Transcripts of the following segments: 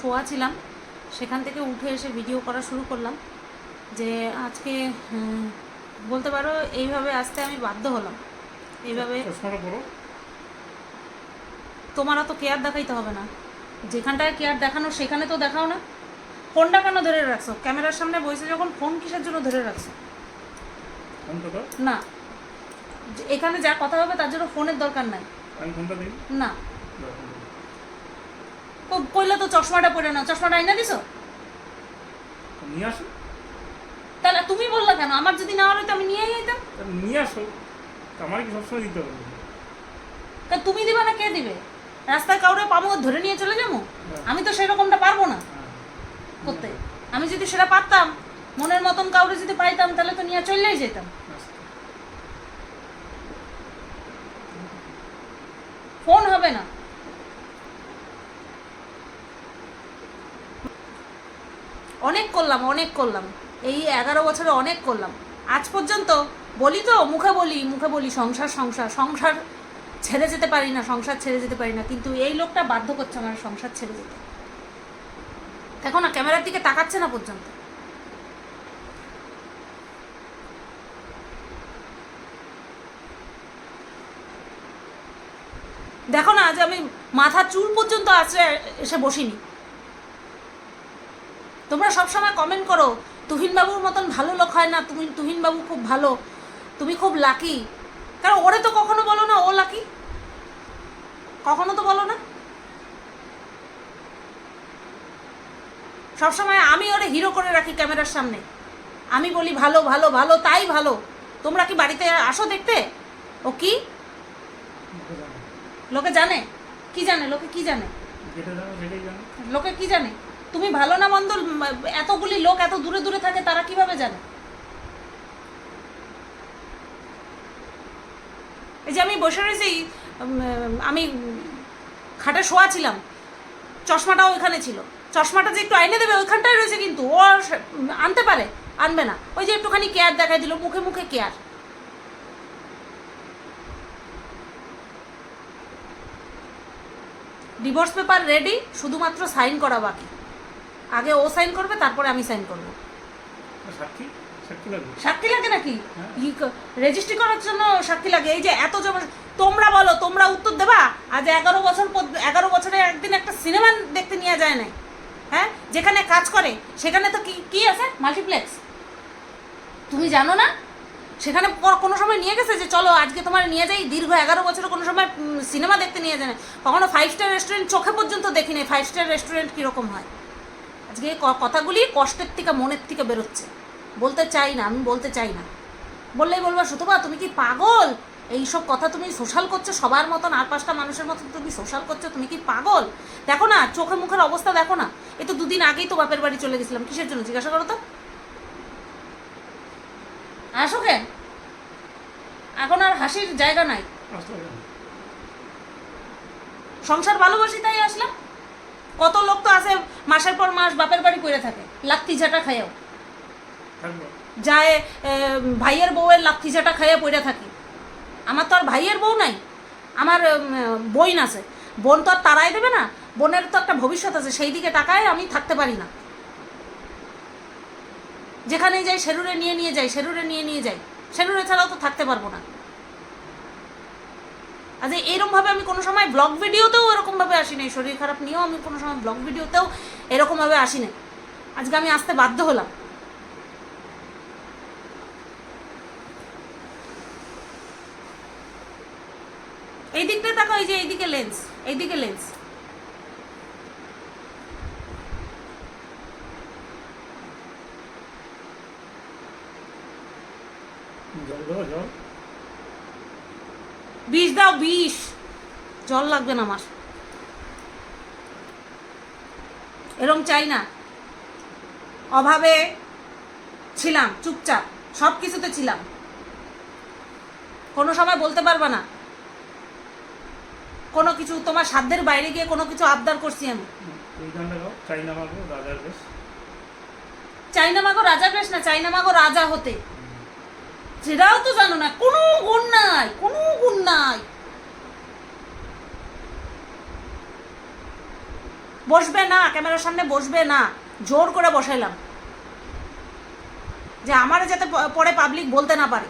শোয়া ছিলাম। সেখান থেকে উঠে এসে ভিডিও করা শুরু করলাম যে আজকে বলতে পারো এইভাবে আসতে আমি বাধ্য হলাম। এইভাবে তোমার তো কেয়ার দেখাইতে হবে না। যেখানটায় কেয়ার দেখানো সেখানে তো দেখাও না। ফোনটা কেন ধরে রাখছো? ক্যামেরার সামনে বসে যখন ফোন কিসের জন্য ধরে রাখছো? না। এখানে যা কথা হবে তার জন্য ফোনের দরকার নাই। না। কইলে তো চশমাটা পরে নাও চশমাটা আইনা দিছো? নিয়ে আসো। তাহলে তুমি বললা কেন? আমার যদি না হলে তো আমি নিয়েই যেতাম নিয়ে আসো। তা আমার কি সবসময় দিতে হবে? তা তুমি দিবা না কে দিবে? রাস্তায় কাউরে পাবো ধরে নিয়ে চলে যাব? আমি তো সেরকমটা পারব না। হ্যাঁ। করতে। আমি যদি সেটা পারতাম মনের মতন কাউরে যদি পাইতাম তাহলে তো নিয়ে চললেই যেতাম আচ্ছা। ফোন হবে না অনেক করলাম অনেক করলাম। এই এগারো বছরে অনেক করলাম। আজ পর্যন্ত বলি তো, মুখে বলি মুখে বলি, সংসার সংসার সংসার ছেড়ে যেতে পারি না, সংসার ছেড়ে যেতে পারি না, কিন্তু এই লোকটা বাধ্য করছে আমার সংসার ছেড়ে যেতে। দেখো না, ক্যামেরার দিকে তাকাচ্ছে না পর্যন্ত। দেখো না, আজ আমি মাথা চুল পর্যন্ত আছে এসে বসিনি। তোমরা সবসময় কমেন্ট করো তুহিন বাবুর মতন ভালো লোক হয় না তুমি তুহিন বাবু খুব ভালো তুমি খুব লাকি কারণ ওরে তো কখনো বলো না ও লাকি কখনো তো বলো না? সবসময় আমি ওরে হিরো করে রাখি ক্যামেরার সামনে। আমি বলি ভালো ভালো ভালো তাই ভালো। তোমরা কি বাড়িতে আসো দেখতে? ও কি? লোকে জানে। কি জানে? লোকে কি জানো? লোকে কি জানে? তুমি ভালো না মন্দ এতগুলি লোক এত দূরে দূরে থাকে, তারা কীভাবে জানে? এই যে আমি বসে রয়েছি আমি খাটে শোয়া ছিলাম, চশমাটাও ওইখানে ছিল। চশমাটা যে একটু আইনে দেবে ওইখানটাই রয়েছে কিন্তু, ও আনতে পারে, আনবে না। ওই যে একটুখানি কেয়ার দেখাই দিল, মুখে মুখে কেয়ার। ডিভোর্স পেপার রেডি, শুধুমাত্র সাইন করা বাকি। আগে ও সাইন করবে তারপরে আমি সাইন করব। সাক্ষী লাগে নাকি? হ্যাঁ। রেজিস্ট্রি করার জন্য সাক্ষী লাগে। এই যে এত জমা তোমরা বলো তোমরা উত্তর দেবা? আজ এগারো বছর এগারো বছরে একদিন একটা সিনেমা দেখতে নিয়ে যায় না হ্যাঁ? যেখানে কাজ করে সেখানে তো কি কি আছে? মাল্টিপ্লেক্স তুমি জানো না? সেখানে কোনো সময় নিয়ে গেছে যে চলো আজকে তোমার নিয়ে যাই দীর্ঘ এগারো বছরে কোনো সময় সিনেমা দেখতে নিয়ে যায় না কখনো ফাইভ স্টার রেস্টুরেন্ট চোখে পর্যন্ত দেখিনি ফাইভ স্টার রেস্টুরেন্ট কীরকম হয়? আজকে কথাগুলি কষ্টের থেকে মনের থেকে বেরোচ্ছে। বলতে চাই না আমি বলতে চাই না। বললেই বলব সুতবা তুমি কি পাগল? এইসব কথা তুমি সোশ্যাল করছ সবার মতন আর পাঁচটা মানুষের মতন তুমি সোশ্যাল করছ তুমি কি পাগল? দেখো না চোখে মুখের অবস্থা দেখো না। এই তো দুদিন আগেই তো বাপের বাড়ি চলে গেছিলাম কিসের জন্য জিজ্ঞাসা করো তো। আসো কেন এখন আর হাসির জায়গা নাই। হবে না। সংসার ভালোবাসি তাই আসলাম? কত লোক তো আছে মাসের পর মাস বাপের বাড়ি করে থাকে লাত্তি ঝাঁটা খাইয়াও। যায় ভাইয়ের বউয়ের লাথি ঝাঁটা খাইয়া পড়ে থাকি। আমার তো আর ভাইয়ের বউ নাই আমার বোন আছে। বোন তো আর তারাই দেবে না বোনের তো একটা ভবিষ্যৎ আছে সেই দিকে টাকায় আমি থাকতে পারি না। যেখানেই যাই শেরুরে নিয়ে নিয়ে যাই শেরুরে নিয়ে নিয়ে যাই শেরুরে ছাড়াও তো থাকতে পারব না। আজ এরকমভাবে আমি কোনো সময় ব্লগ ভিডিওতেও এরকমভাবে আসি নাই শরীর খারাপ নিয়েও আমি কোনো সময় ব্লগ ভিডিওতেও এরকমভাবে আসি নাই আজকে আমি আসতে বাধ্য হলাম। এই দিকটা দেখো এই যে এইদিকে লেন্স এইদিকে লেন্স জল জল। বিষ দাও বিষ। জল লাগবে না আমার। এরম চাই না। অভাবে ছিলাম চুপচাপ। সব কিছুতে ছিলাম। কোনো সময় বলতে পারবে না। কোনো কিছু তোমার সাধ্যের বাইরে গিয়ে কোনো কিছু আবদার করছি আমি। চাইনা মাগো রাজার চাইনা মাগো রাজা বেশ না চাইনা মাগো রাজা হতে। সেটাও তো জানো না, কোনো গুণ নাই, কোনো গুণ নাই। বসবে না, ক্যামেরার সামনে বসবে না, জোর করে বসাইলাম। যে আমার যাতে পরে পাবলিক বলতে না পারে।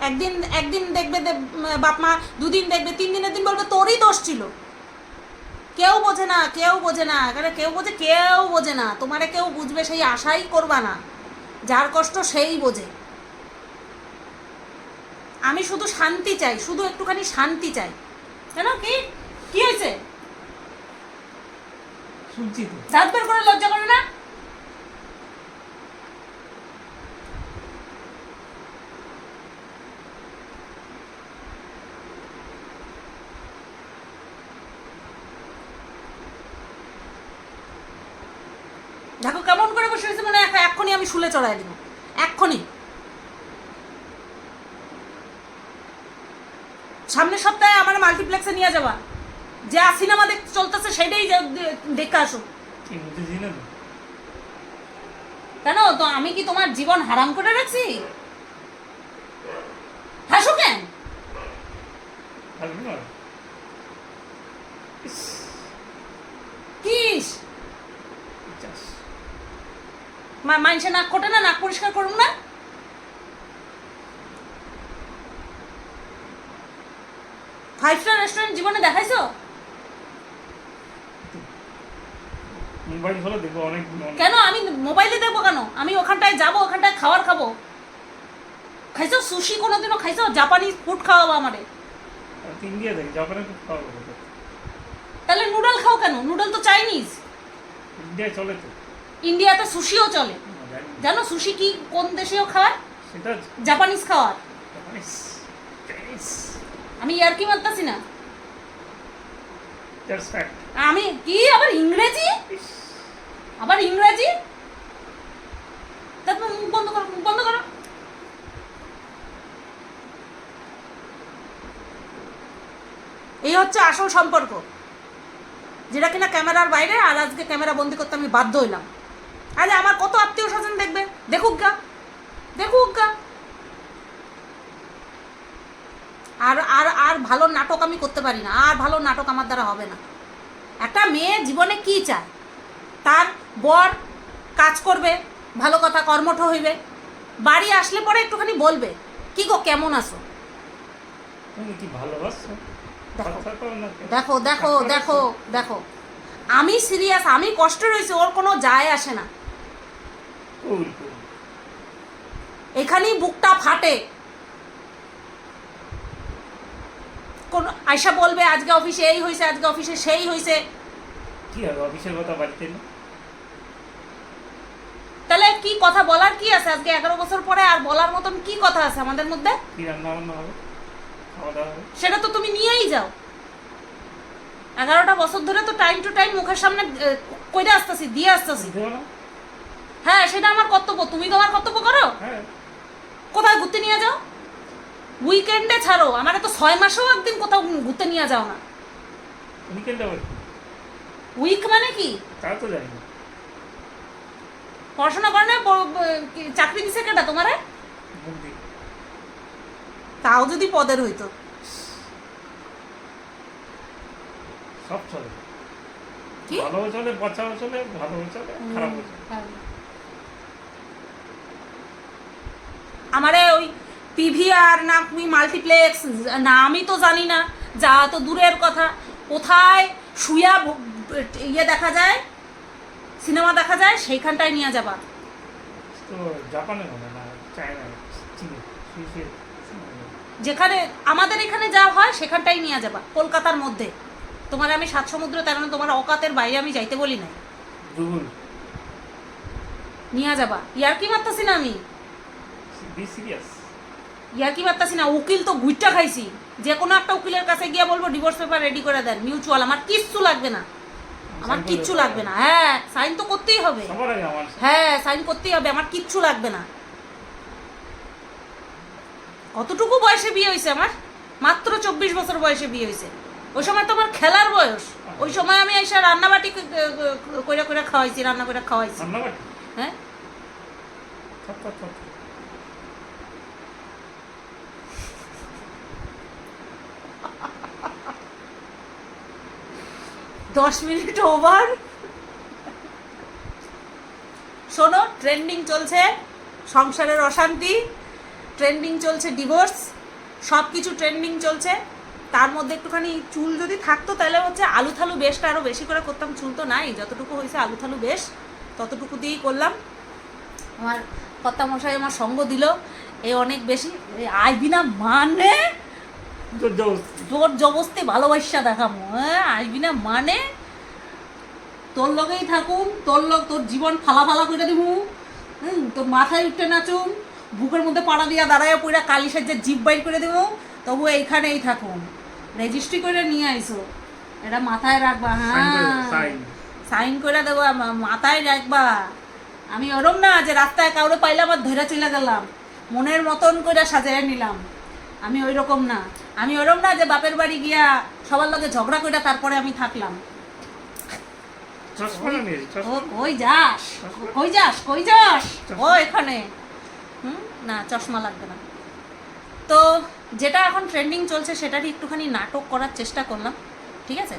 একদিন একদিন দেখবে দে- বাপ মা, দুদিন দেখবে, তিন দিনের দিন বলবে তোরই দোষ ছিল। কেউ বোঝে না কেউ বোঝে না। এখানে কেউ বোঝে কেউ বোঝে না। তোমারে কেউ বুঝবে সেই আশাই করবা না। যার কষ্ট সেই বোঝে। আমি শুধু শান্তি চাই শুধু একটুখানি শান্তি চাই। কেন কি? কি হয়েছে? দাঁত বের করে লজ্জা করে না দেখো কেমন করে বসে রয়েছে মনে হয় একা- এক্ষুনি আমি শুলে চড়াই দিব। এক্ষুনি। সামনের সপ্তাহে আমার মাল্টিপ্লেক্সে নিয়ে যাবা। যা সিনেমা দেখ চলতেছে সেটাই দেখে আসো। কেন? তো আমি কি তোমার জীবন হারাম করে রাখছি? হাসো কেন আসবে না ইস, কিস চাস। মা- মানুষে নাক কোটে না নাক পরিষ্কার করুন না? ফাইভ স্টার রেস্টুরেন্ট জীবনে দেখাইছো? মোবাইল হলে দেখব অনেক অনেক- কেন? আমি মোবাইলে দেখব কেন? আমি ওখানটায় যাব ওখানটায় খাবার খাব। খাইছো? সুশি কোনোদিনও খাইছো? জাপানিজ ফুড খাওয়াবো আমারে। ইন্ডিয়া দেখি জাপানে খুব খাওয়া হবে তাহলে নুডল খাও কেন? নুডল তো চাইনিজ ইন্ডিয়ায় চলে তো। ইন্ডিয়াতে সুশিও চলে। জানি সুশি কি কোন দেশেও খায়? জাপানিজ খাওয়ার। আমি ইয়ার্কি মারতাছি না? আমি কি আবার ইংরেজি? আবার ইংরেজি? তারপর মুখ বন্ধ করো মুখ বন্ধ করো। এই হচ্ছে আসল সম্পর্ক। যেটা কিনা ক্যামেরার বাইরে আর আজকে ক্যামেরা বন্দি করতে আমি বাধ্য হইলাম। আরে আমার কত আত্মীয় স্বজন দেখবে? দেখুক গা। দেখুক গা। আর আর আর ভালো নাটক আমি করতে পারি না। আর ভালো নাটক আমার দ্বারা হবে না। একটা মেয়ে জীবনে কি চায়? তার বর কাজ করবে ভালো কথা কর্মঠ হইবে বাড়ি আসলে পরে একটুখানি বলবে কি গো কেমন আছো? দেখো। দেখো দেখো দেখো দেখো। আমি সিরিয়াস আমি কষ্ট রয়েছে ওর কোনো যায় আসে না। এখানেই বুকটা ফাটে। কোন আয়সা বলবে আজকে অফিসে এই হয়েছে আজকে অফিসে সেই হয়েছে কি হবে অফিসের কথা বাড়িতে না তাহলে কি কথা বলার কি আছে? আজকে এগারো বছর পরে আর বলার মতন কি কথা আছে আমাদের মধ্যে? কি রান্না বান্না হবে? সেটা তো তুমি নিয়েই যাও। এগারোটা বছর ধরে তো টাইম টু টাইম মুখের সামনে কইরে আসতেছি দিয়ে আসতেছি। হ্যাঁ সেটা আমার কর্তব্য। তুমি তোমার কর্তব্য করো? হ্যাঁ। কোথায় ঘুরতে নিয়ে যাও? উইকেন্ডে ছাড়ো। আমার তো ছয় মাসেও একদিন কোথাও ঘুরতে নিয়ে যাও না। উইকেন্ড উইক মানে কি? তা তো জানি পড়াশোনা করে না? চাকরি দিছে কেটা তোমারে? তাও যদি পদের হইতো। সব চলে। কি? ভালো চলে পচাও চলে ভালো চলে খারাপ চলে। আমারে ওই পিভিআর না তুমি মাল্টিপ্লেক্স না আমি তো জানি না যা তো দূরের কথা। কোথায় শুয়া ইয়ে দেখা যায় সিনেমা দেখা যায় সেইখানটায় নিয়ে যাবা। জাপানে যেখানে আমাদের এখানে যা হয় সেখানটাই নিয়ে যাবা কলকাতার মধ্যে। তোমার আমি সাত সমুদ্র তেরো তোমার অকাতের বাইরে আমি যাইতে বলি নাই। নিয়ে যাবা। ইয়ার কি মারতাছি না আমি। বি সিরিয়াস কি মারতাছি না উকিল তো গুইটা খাইছি। যে কোনো একটা উকিলের কাছে গিয়ে বলব ডিভোর্স পেপার রেডি করে দেন মিউচুয়াল আমার কিচ্ছু লাগবে না। আমার কিচ্ছু লাগবে না। হ্যাঁ। সাইন তো করতেই হবে। হ্যাঁ সাইন করতেই হবে। আমার কিচ্ছু লাগবে না। কতটুকু বয়সে বিয়ে হয়েছে আমার? মাত্র চব্বিশ বছর বয়সে বিয়ে হয়েছে ওই সময় তো আমার খেলার বয়স। ওই সময় আমি এসে রান্নাবাটি কইরা কইরা খাওয়াইছি রান্না করে খাওয়াইছি। হ্যাঁ সব সব সব দশ মিনিট ওভার শোনো ট্রেন্ডিং চলছে, সংসারের অশান্তি ট্রেন্ডিং চলছে ডিভোর্স সব কিছু ট্রেন্ডিং চলছে। তার মধ্যে একটুখানি চুল যদি থাকতো, তাহলে হচ্ছে আলু থালু বেশটা আরও বেশি করে করতাম। চুল তো নাই, যতটুকু হয়েছে আলু থালু বেশ, ততটুকু দিয়েই করলাম। আমার কর্তা মশাই আমার সঙ্গ দিল, এ অনেক বেশি আইবি না মানে জোর জবস্তি ভালোবাসা দেখামো হ্যাঁ? আসবি না মানে? তোর লগেই থাকুম তোর লগ তোর জীবন ফালা ফালা করে দিমু হুম? তোর মাথায় উঠতে নাচুম বুকের মধ্যে পাড়া দিয়া দাঁড়ায় পইরা কালি সাজে জিপ বাইর করে দেবো তবু এইখানেই থাকুম। রেজিস্ট্রি করে নিয়ে আইসো। এটা মাথায় রাখবা হ্যাঁ? সাইন করে দেবো মাথায় রাখবা। আমি ওরম না যে রাস্তায় কাউরে পাইলাম আর ধরে চলে গেলাম। মনের মতন করে সাজিয়ে নিলাম। আমি ওই রকম না। আমি ওরম না যে বাপের বাড়ি গিয়া সবার লগে ঝগড়া করে তারপরে আমি থাকলাম। কই যাস? কই যাস? কই যাস? ও এখানে। হুম? না চশমা লাগবে না। তো যেটা এখন ট্রেন্ডিং চলছে সেটারই একটুখানি নাটক করার চেষ্টা করলাম ঠিক আছে?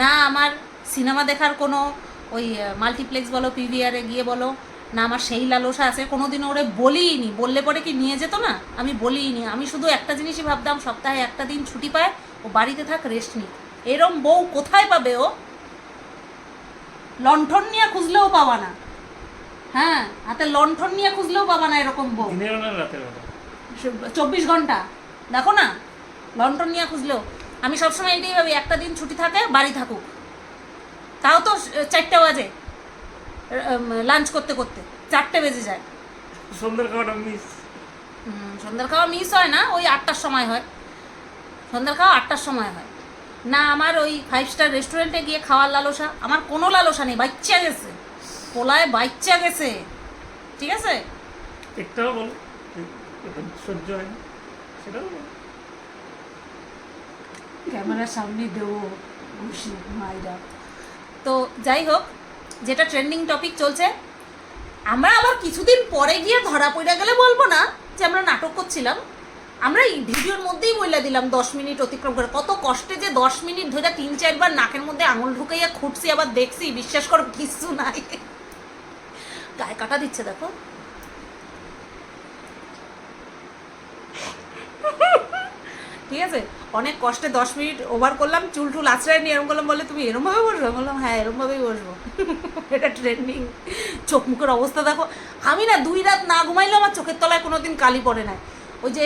না আমার সিনেমা দেখার কোনো ওই মাল্টিপ্লেক্স বলো পিভিআরে গিয়ে বলো না আমার সেই লালসা আছে কোনোদিনও ওরে বলিনি বললে পরে কি নিয়ে যেত না? আমি বলিনি আমি শুধু একটা জিনিসই ভাবতাম সপ্তাহে একটা দিন ছুটি পায় ও বাড়িতে থাক রেস্ট নিক। এরম বউ কোথায় পাবে ও? লণ্ঠন নিয়ে খুঁজলেও পাবা না। হ্যাঁ হাতে লণ্ঠন নিয়ে খুঁজলেও পাবা না এরকম বউ। চব্বিশ ঘণ্টা। দেখো না লন্ডন নিয়ে খুঁজলেও। আমি সবসময় এটাই ভাবি একটা দিন ছুটি থাকে বাড়ি থাকুক। তাও তো চারটে বাজে। লাঞ্চ করতে করতে চারটে বেজে যায়। সন্ধ্যের খাওয়াটা মিস হুম, সন্ধ্যার খাওয়া মিস হয় না ওই আটটার সময় হয়। সন্ধ্যার খাওয়া আটটার সময় হয়। না আমার ওই ফাইভ স্টার রেস্টুরেন্টে গিয়ে খাওয়ার লালসা আমার কোনো লালসা নেই বাচ্চা গেছে। পোলায় বাচ্চা গেছে। ঠিক আছে? একটাও বলো সহ্য হয় না সেটাও ক্যামেরার সামনে দেবো ঘুষি মাইরা। তো যাই হোক যেটা ট্রেন্ডিং টপিক চলছে, আমরা আবার কিছুদিন পরে গিয়ে ধরা পড়ে গেলে বলব না যে আমরা নাটক করছিলাম। আমরা এই ভিডিওর মধ্যেই বইলা দিলাম দশ মিনিট অতিক্রম করে। কত কষ্টে যে দশ মিনিট ধরে তিন চারবার নাকের মধ্যে আঙুল ঢুকাইয়া খুঁটছি, আবার দেখছি, বিশ্বাস করো, কিছু নাই। গায়ে কাটা দিচ্ছে, দেখো। ঠিক আছে? অনেক কষ্টে দশ মিনিট ওভার করলাম চুল টুল আশ্রয় নিয়ে এরম করলাম বলে তুমি এরমভাবে বসবে? আমি বললাম হ্যাঁ এরমভাবেই বসবো। এটা ট্রেন্ডিং চোখ মুখের অবস্থা দেখো। আমি না দুই রাত না ঘুমাইলেও আমার চোখের তলায় কোনো দিন কালি পড়ে না ওই যে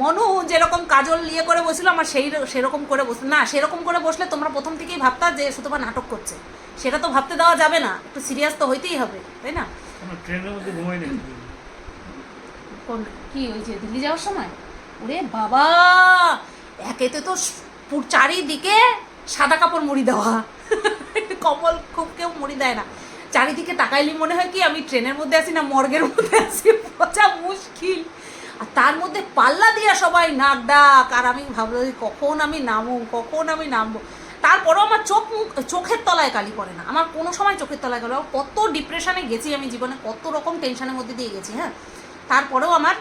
মনু যেরকম কাজল ইয়ে করে বসছিল আমার সেই সেরকম করে বসে না সেরকম করে বসলে তোমরা প্রথম থেকেই ভাবতা যে শুধু নাটক করছে। সেটা তো ভাবতে দেওয়া যাবে না। একটু সিরিয়াস তো হইতেই হবে তাই না? ট্রেনের মধ্যে ঘুমাই কোন কি ওই যে দিল্লি যাওয়ার সময়? ওরে বাবা! একেতে তো চারিদিকে সাদা কাপড় মুড়ি দেওয়া। কমল খুব কেউ মুড়ি দেয় না। চারিদিকে তাকাইলি মনে হয় কি, আমি ট্রেনের মধ্যে আছি না মর্গের মধ্যে আছি। বোঝা মুশকিল। আর তার মধ্যে পাল্লা দিয়া সবাই নাক ডাক, আর আমি ভাবছি কখন আমি নামবো কখন আমি নামবো? তারপরেও আমার চোখ মুখ, চোখের তলায় কালি পড়ে না। আমার কোনো সময় চোখের তলায় কালি কত ডিপ্রেশনে গেছি আমি জীবনে, কত রকম টেনশনের মধ্যে দিয়ে গেছি হ্যাঁ? তারপরেও আমার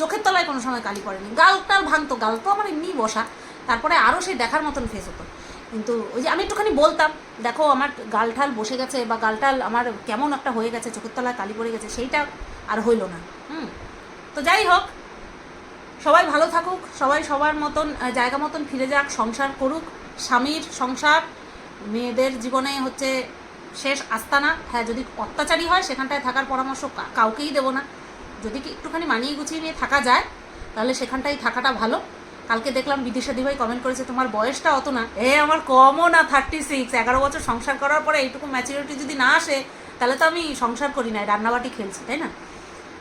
চোখের তলায় কোনো সময় কালি পড়েনি। গাল টাল ভাঙতো, গাল তো আমার এমনি বসা। তারপরে আরও সেই দেখার মতন ফেস হতো। কিন্তু ওই যে আমি একটুখানি বলতাম, দেখো আমার গালঠাল বসে গেছে বা গালটাল আমার কেমন একটা হয়ে গেছে, চোখের তলায় কালি পড়ে গেছে, সেইটা আর হইল না। হুম? তো যাই হোক, সবাই ভালো থাকুক, সবাই সবার মতন জায়গা মতন ফিরে যাক, সংসার করুক। স্বামীর সংসার, মেয়েদের জীবনে হচ্ছে শেষ আস্তানা। হ্যাঁ যদি অত্যাচারী হয়, সেখানটায় থাকার পরামর্শ কাউকেই দেবো না। যদি কি একটুখানি মানিয়ে গুছিয়ে নিয়ে থাকা যায়, তাহলে সেখানটাই থাকাটা ভালো। কালকে দেখলাম বিদিশা দিভাই কমেন্ট করেছে, তোমার বয়সটা অত না। এ, আমার কমও না থার্টি সিক্স এগারো বছর সংসার করার পরে এইটুকু ম্যাচুরিটি যদি না আসে, তাহলে তো আমি সংসার করি না রান্নাবাটি খেলছি, তাই না?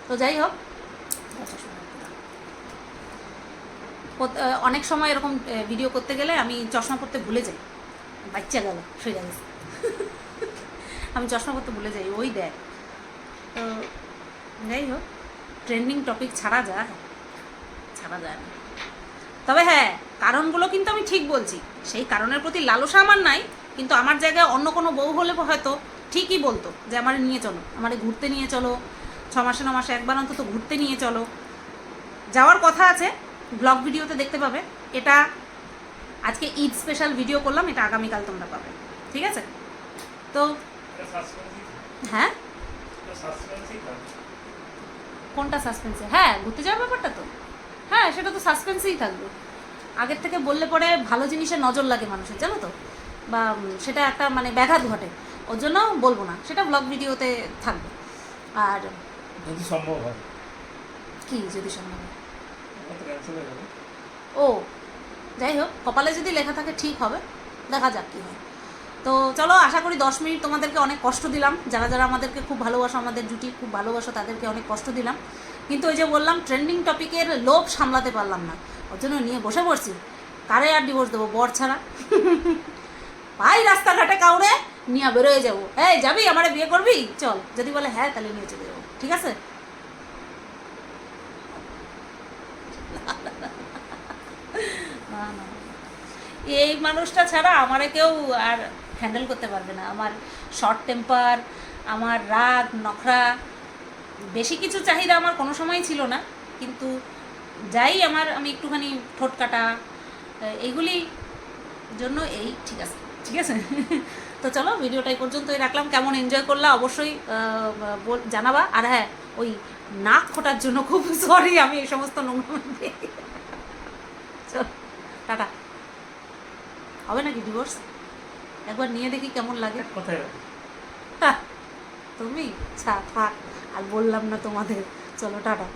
তো যাই হোক। অনেক সময় এরকম ভিডিও করতে গেলে আমি চশমা পরতে ভুলে যাই। বাচ্চা গেল সরে গেছে আমি চশমা পরতে ভুলে যাই, ওই দেয় তো যাই হোক। ট্রেন্ডিং টপিক ছাড়া যায়। ছাড়া যায় না। তবে হ্যাঁ কারণগুলো কিন্তু আমি ঠিক বলছি। সেই কারণের প্রতি লালসা আমার নাই কিন্তু আমার জায়গায় অন্য কোনো বউ হলে হয়তো ঠিকই বলতো যে আমার নিয়ে চলো আমারে ঘুরতে নিয়ে চলো ছ মাসে ন মাসে একবার অন্তত ঘুরতে নিয়ে চলো। যাওয়ার কথা আছে ব্লগ ভিডিওতে দেখতে পাবে। এটা আজকে ঈদ স্পেশাল ভিডিও করলাম এটা আগামীকাল তোমরা পাবে। ঠিক আছে? তো হ্যাঁ? কোনটা সাসপেন্সে হ্যাঁ ঘুরতে যাওয়ার ব্যাপারটা তো। হ্যাঁ সেটা তো সাসপেন্সেই থাকবে। আগের থেকে বললে পরে ভালো জিনিসে নজর লাগে মানুষের জানো তো? বা সেটা একটা মানে ব্যাঘাত ঘটে। ওর জন্য বলব না সেটা ব্লগ ভিডিওতে থাকবে। আর যদি সম্ভব হয়। কি যদি সম্ভব হয়? ও যাই হোক কপালে যদি লেখা থাকে ঠিক হবে। দেখা যাক কী হয়। তো চলো, আশা করি দশ মিনিট তোমাদেরকে অনেক কষ্ট দিলাম। যারা যারা আমাদেরকে খুব ভালোবাসো, আমাদের জুটি খুব ভালোবাসো, তাদেরকে অনেক কষ্ট দিলাম। কিন্তু ওই যে বললাম ট্রেন্ডিং টপিকের লোভ সামলাতে পারলাম না। ওর জন্য নিয়ে বসে পড়ছি। কারে আর ডিভোর্স দেবো? বর ছাড়া। ভাই রাস্তাঘাটে কাউরে, নিয়ে বেরোয় যাব। এই, যাবি? আমারে বিয়ে করবি? চল। যদি বলে হ্যাঁ তাহলে নিয়ে চলে যাব। ঠিক আছে? এই মানুষটা ছাড়া আমারে কেউ আর হ্যান্ডেল করতে পারবে না। আমার শর্ট টেম্পার আমার রাগ, নখরা, বেশি কিছু চাহিদা আমার কোনো সময় ছিল না। কিন্তু যাই আমার, আমি একটুখানি ঠোঁট কাটা এইগুলি জন্য এই, ঠিক আছে ঠিক আছে? তো চলো, ভিডিওটা এই পর্যন্তই রাখলাম। কেমন এনজয় করলা অবশ্যই জানাবা। আর হ্যাঁ ওই নাক ফোটার জন্য খুব সরি আমি এই সমস্ত নোংরা টাটা। হবে নাকি ডিভোর্স একবার নিয়ে দেখি কেমন লাগে। কোথায় হ্যাঁ, তুমি ছা থাক আর বললাম না তোমাদের। চলো টাটা।